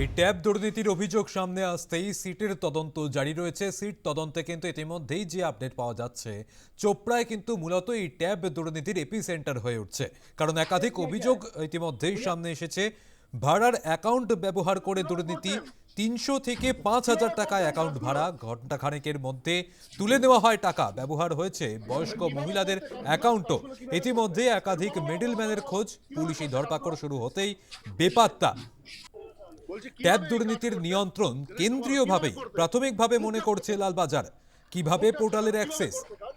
এই ট্যাব দুর্নীতির অভিযোগ সামনে আসতেই সিটের তদন্ত জারি রয়েছে। সিট তদন্তে কিন্তু ইতিমধ্যেই যে আপডেট পাওয়া যাচ্ছে চোপড়ায় কিন্তু মূলত এই ট্যাব দুর্নীতির এপি সেন্টার হয়ে উঠছে। কারণ একাধিক অভিযোগ ইতিমধ্যেই সামনে এসেছে। ভাড়ার অ্যাকাউন্ট ব্যবহার করে দুর্নীতি তিনশো থেকে পাঁচ হাজার টাকা অ্যাকাউন্ট ভাড়া ঘণ্টা খানেকের মধ্যে তুলে নেওয়া হয় টাকা। ব্যবহার হয়েছে বয়স্ক মহিলাদের অ্যাকাউন্টও। ইতিমধ্যে একাধিক মিডলম্যানের খোঁজ পুলিশি ধরপাকড় শুরু হতেই বেপাত্তা ট্যাব দুর্নীতির নিয়ন্ত্রণ কেন্দ্রীয়ভাবেই প্রাথমিকভাবে মনে করছে লালবাজার। কীভাবে পোর্টালের অ্যাক্সেস?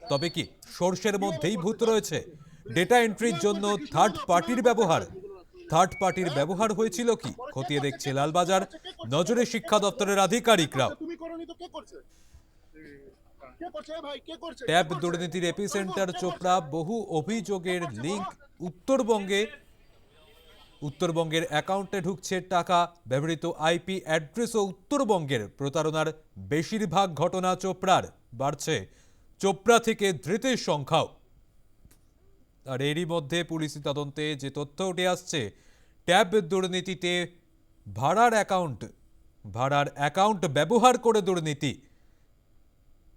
তবে কি সোর্সের মধ্যেই ভূত রয়েছে। ডেটা এন্ট্রির জন্য থার্ড পার্টির ব্যবহার। থার্ড পার্টির ব্যবহার হয়েছিল কি? খতিয়ে দেখছে লালবাজার। নজরে শিক্ষা দপ্তরের করছে? ট্যাব দুর্নীতির এপিসেন্টার চোপড়া বহু অভিযোগের লিঙ্ক উত্তরবঙ্গে উত্তরবঙ্গের অ্যাকাউন্টে ঢুকছে টাকা। ব্যবহৃত আইপি অ্যাড্রেসও উত্তরবঙ্গের। প্রতারণার বেশিরভাগ ঘটনা চোপড়ার। বাড়ছে চোপড়া থেকে ধৃতের সংখ্যাও। আর এরই মধ্যে পুলিশি তদন্তে যে তথ্য উঠে আসছে, ট্যাব দুর্নীতিতে ভাড়ার অ্যাকাউন্ট ভাড়ার অ্যাকাউন্ট ব্যবহার করে দুর্নীতি।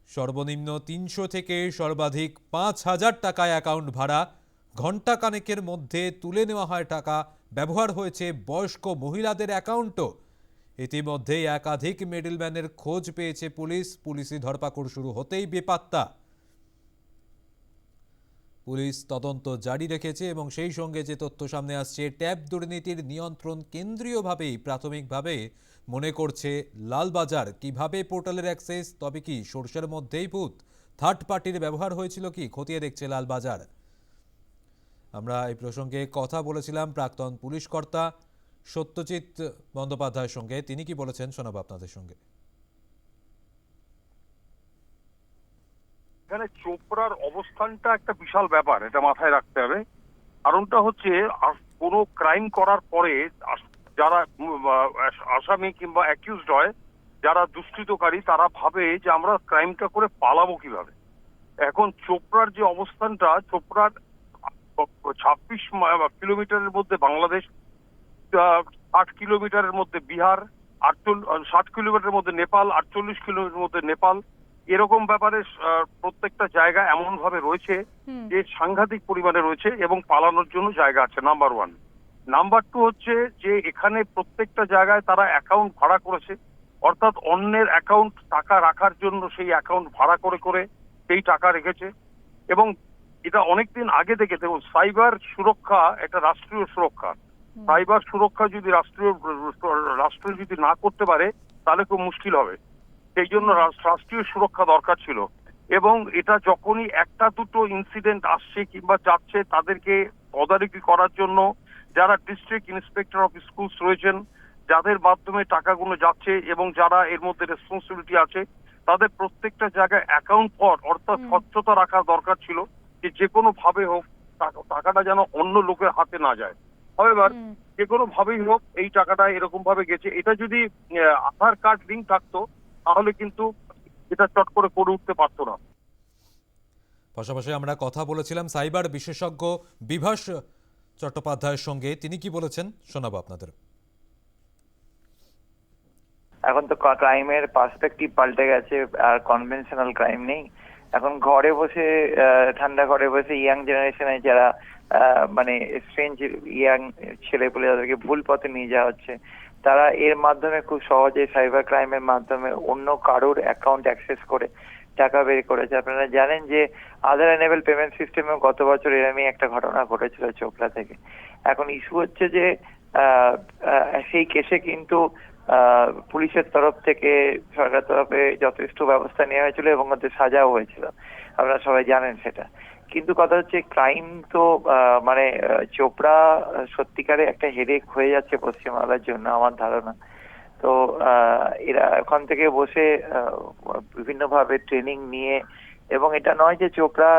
সর্বনিম্ন তিনশো থেকে সর্বাধিক পাঁচ হাজার টাকায় অ্যাকাউন্ট ভাড়া। ঘণ্টা কানেকের মধ্যে তুলে নেওয়া হয় টাকা ব্যবহার হয়েছে বয়স্ক মহিলাদের অ্যাকাউন্টও। ইতিমধ্যেই একাধিক মিডলম্যানের খোঁজ পেয়েছে পুলিশ। পুলিশি ধরপাকড় শুরু হতেই বেপাত্তা। পুলিশ তদন্ত জারি রেখেছে এবং সেই সঙ্গে যে তথ্য সামনে আসছে, ট্যাব দুর্নীতির নিয়ন্ত্রণ কেন্দ্রীয়ভাবেই প্রাথমিকভাবে মনে করছে লালবাজার। কীভাবে পোর্টালের অ্যাক্সেস, তবে কি সোর্সের মধ্যেই ভূত থার্ড পার্টির ব্যবহার হয়েছিল কি? খতিয়ে দেখছে লালবাজার। আমরা এই প্রসঙ্গে কথা বলেছিলাম প্রাক্তন পুলিশ কর্তা সত্যজিৎ বন্দ্যোপাধ্যায়ের সঙ্গে। তিনি কি বলেছেন শোনাবো আপনাদের সঙ্গে। এখানে চোপড়ার অবস্থানটা একটা বিশাল ব্যাপার, এটা মাথায় রাখতে হবে। কারণটা হচ্ছে কোনো ক্রাইম করার পরে যারা আসামি কিংবা অ্যাকিউজড হয়, যারা দুষ্কৃতকারী, তারা ভাবে যে আমরা ক্রাইমটা করে পালাবো কীভাবে। এখন চোপড়ার যে অবস্থানটা, চোপড়ার ছাব্বিশ কিলোমিটারের মধ্যে বাংলাদেশ আট কিলোমিটারের মধ্যে বিহার আটচল্লিশ ষাট কিলোমিটারের মধ্যে নেপাল আটচল্লিশ কিলোমিটারের মধ্যে নেপাল। এরকম ব্যাপারে প্রত্যেকটা জায়গা এমন ভাবে রয়েছে যে সাংঘাতিক পরিমাণে রয়েছে এবং পালানোর জন্য জায়গা আছে নাম্বার ওয়ান নাম্বার টু হচ্ছে যে এখানে প্রত্যেকটা জায়গায় তারা অ্যাকাউন্ট ভাড়া করেছে। অর্থাৎ অন্যের অ্যাকাউন্ট টাকা রাখার জন্য সেই অ্যাকাউন্ট ভাড়া করে করে সেই টাকা রেখেছে। এবং এটা অনেকদিন আগে থেকে দেখুন সাইবার সুরক্ষা একটা রাষ্ট্রীয় সুরক্ষা। সাইবার সুরক্ষা যদি রাষ্ট্রীয় রাষ্ট্র যদি না করতে পারে তাহলে খুব মুশকিল হবে। সেই জন্য রাষ্ট্রীয় সুরক্ষা দরকার ছিল। এবং এটা যখনই একটা দুটো ইনসিডেন্ট আসছে কিংবা যাচ্ছে তাদেরকে তদারকি করার জন্য যারা ডিস্ট্রিক্ট ইন্সপেক্টর অফ স্কুলস রয়েছেন যাদের মাধ্যমে টাকাগুলো যাচ্ছে এবং যারা এর মধ্যে রেসপন্সিবিলিটি আছে তাদের প্রত্যেকটা জায়গায় অ্যাকাউন্ট ফর অর্থাৎ স্বচ্ছতা রাখা দরকার ছিল। যে যে কোনো ভাবে হোক টাকাটা যেন অন্য লোকের হাতে না যায়। এবার যে কোনো ভাবেই হোক এই টাকাটা এরকম ভাবে গেছে। এটা যদি আধার কার্ড লিঙ্ক থাকতো তাহলে কিন্তু এটা চট করে করে উঠতে পারতো না। পাশাপাশি আমরা কথা বলেছিলাম সাইবার বিশেষজ্ঞ বিভাস চট্টোপাধ্যায়ের সঙ্গে। তিনি কি বলেছেন? শোনাবো আপনাদের। এখন তো ক্রাইমের পার্সপেক্টিভ পাল্টে গেছে আর কনভেনশনাল ক্রাইম নেই। এখন ঘরে বসে ঠান্ডা ঘরে বসে ইয়াং জেনারেশনে যারা মানে স্ট্রেঞ্জ ইয়াং ছেলে ছেলেপুলে যাদেরকে ভুল পথে নিয়ে যাওয়া হচ্ছে, তারা এর মাধ্যমে খুব সহজে সাইবার ক্রাইমের মাধ্যমে অন্য কারোর অ্যাকাউন্ট অ্যাক্সেস করে টাকা বের করেছে। আপনারা জানেন যে আধার এনেবল পেমেন্ট সিস্টেমে গত বছর এরমই একটা ঘটনা ঘটেছিল চোপড়া থেকে। এখন ইস্যু হচ্ছে যে সেই কেসে কিন্তু পুলিশের তরফ থেকে সরকার তরফে যথেষ্ট ব্যবস্থা নেওয়া হয়েছিল এবং ওদের সাজাও হয়েছিল। আপনারা সবাই জানেন সেটা। কিন্তু কথা হচ্ছে ক্রাইম তো মানে চোপড়া সত্যিকারে একটা হেডেক হয়ে যাচ্ছে পশ্চিমবাংলার জন্য আমার ধারণা। তো এরা এখন থেকে বসে বিভিন্ন ভাবে ট্রেনিং নিয়ে, এবং এটা নয় যে চোপড়া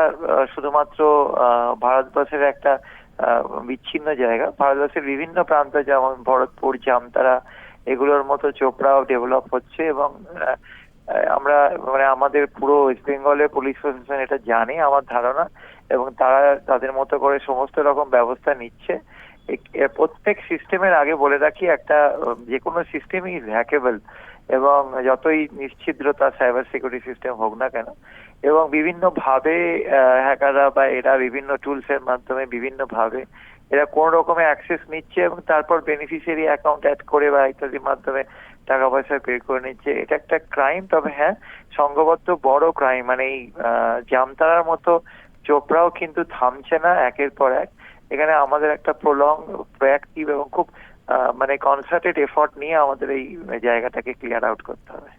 শুধুমাত্র ভারতবর্ষের একটা বিচ্ছিন্ন জায়গা। ভারতবর্ষের বিভিন্ন প্রান্ত, যেমন ভরতপুর, জামতারা এগুলোর মতো চোপড়াও ডেভেলপ হচ্ছে এবং আমরা মানে আমাদের পুরো ওয়েস্ট বেঙ্গলের পুলিশ প্রশাসন এটা জানে আমার ধারণা এবং তারা তাদের মতো করে সমস্ত রকম ব্যবস্থা নিচ্ছে। প্রত্যেক সিস্টেমের আগে বলে রাখি একটা যে কোনো সিস্টেমই হ্যাকেবল এবং যতই নিশ্ছিদ্রতা সাইবার সিকিউরিটি সিস্টেম হোক না কেন এবং বিভিন্ন ভাবে হ্যাকাররা বা এরা বিভিন্ন টুলস এর মাধ্যমে বিভিন্ন ভাবে এরা কোন রকমের অ্যাক্সেস নিচ্ছে এবং তারপর বেনিফিশিয়ারি অ্যাকাউন্ট অ্যাড করে বা ইত্যাদির মাধ্যমে টাকা পয়সা পে করে নিচ্ছে। এটা একটা ক্রাইম তবে হ্যাঁ সংঘবদ্ধ বড় ক্রাইম মানে এই জামতারার মতো চোপড়াও কিন্তু থামছে না একের পর এক। এখানে আমাদের একটা প্রলং প্রোয়াক্টিভ এবং খুব মানে কনসার্টেড এফর্ট নিয়ে আমাদের এই জায়গাটাকে ক্লিয়ার আউট করতে হবে।